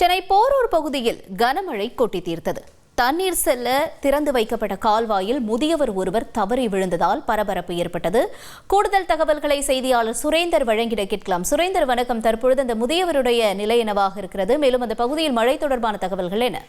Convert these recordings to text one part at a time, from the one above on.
சென்னை போரூர் பகுதியில் கனமழை கொட்டி தீர்த்தது. தண்ணீர் செல்ல திறந்து வைக்கப்பட்ட கால்வாயில் முதியவர் ஒருவர் தவறி விழுந்ததால் பரபரப்பு ஏற்பட்டது. கூடுதல் தகவல்களை செய்தியாளர் சுரேந்தர் வழங்கிட கேட்கலாம். சுரேந்தர் வணக்கம். தற்பொழுது அந்த முதியவருடைய நிலை என்னவாக இருக்கிறது? மேலும் அந்த பகுதியில் மழை தொடர்பான தகவல்கள் என்ன?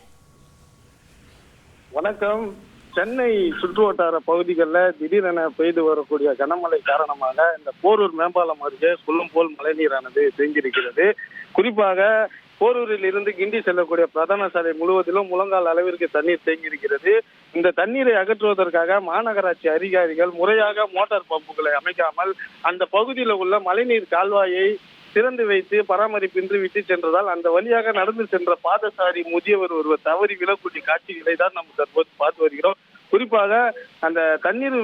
வணக்கம். சென்னை சுற்றுவட்டார பகுதிகளில் திடீரென பெய்து வரக்கூடிய கனமழை காரணமாக இந்த போரூர் மேம்பாலம் அருகே குள்ளும் போல் மழைநீரானது தேங்கியிருக்கிறது. குறிப்பாக போரூரில் இருந்து கிண்டி செல்லக்கூடிய பிரதான சாலை முழுவதிலும் முழங்கால் அளவிற்கு தண்ணீர் தேங்கியிருக்கிறது. இந்த தண்ணீரை அகற்றுவதற்காக மாநகராட்சி அதிகாரிகள் முறையாக மோட்டார் பம்புகளை அமைக்காமல் அந்த பகுதியில் உள்ள மழைநீர் கால்வாயை திறந்து வைத்து பராமரிப்பின்றி விட்டு சென்றதால் அந்த வழியாக நடந்து சென்ற பாதசாரி முதியவர் ஒருவர் தவறி விழக்கூடிய காட்சிகளை தான் நம்ம தற்போது பார்த்து வருகிறோம். குறிப்பாக அந்த தண்ணீர்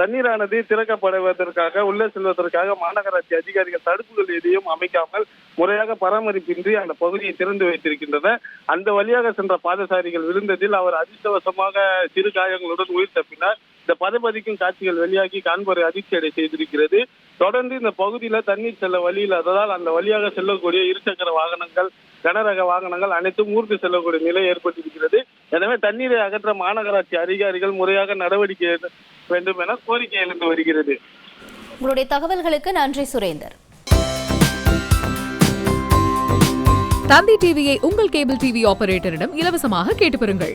தண்ணீரானது திறக்கப்படுவதற்காக உள்ளே செல்வதற்காக மாநகராட்சி அதிகாரிகள் தடுப்புகள் எதையும் அமைக்காமல் முறையாக பராமரிப்பின்றி அந்த பகுதியை திறந்து வைத்திருக்கின்றனர். அந்த வழியாக சென்ற பாதசாரிகள் விழுந்ததில் அவர் அதிர்ஷ்டவசமாக சிறு காயங்களுடன் உயிர் தப்பினார். இந்த பதபதிக்கும் காட்சிகள் வெளியாகி காண்பரை அதிர்ச்சி அடை செய்திருக்கிறது. தொடர்ந்து இந்த பகுதியில தண்ணீர் செல்ல வழி இல்லாததால் அந்த வழியாக செல்லக்கூடிய இருசக்கர வாகனங்கள் கனரக வாகனங்கள் அனைத்தும் ஊருக்கு செல்லக்கூடிய நிலை ஏற்பட்டிருக்கிறது. எனவே தண்ணீரை அகற்ற மாநகராட்சி அதிகாரிகள் முறையாக நடவடிக்கை எடுக்க வேண்டும் என கோரிக்கை எழுந்து வருகிறது. உங்களுடைய தகவல்களுக்கு நன்றி சுரேந்தர். தந்தி டிவியை உங்கள் கேபிள் டிவி ஆபரேட்டரிடம் இலவசமாக கேட்டு பெறுங்கள்.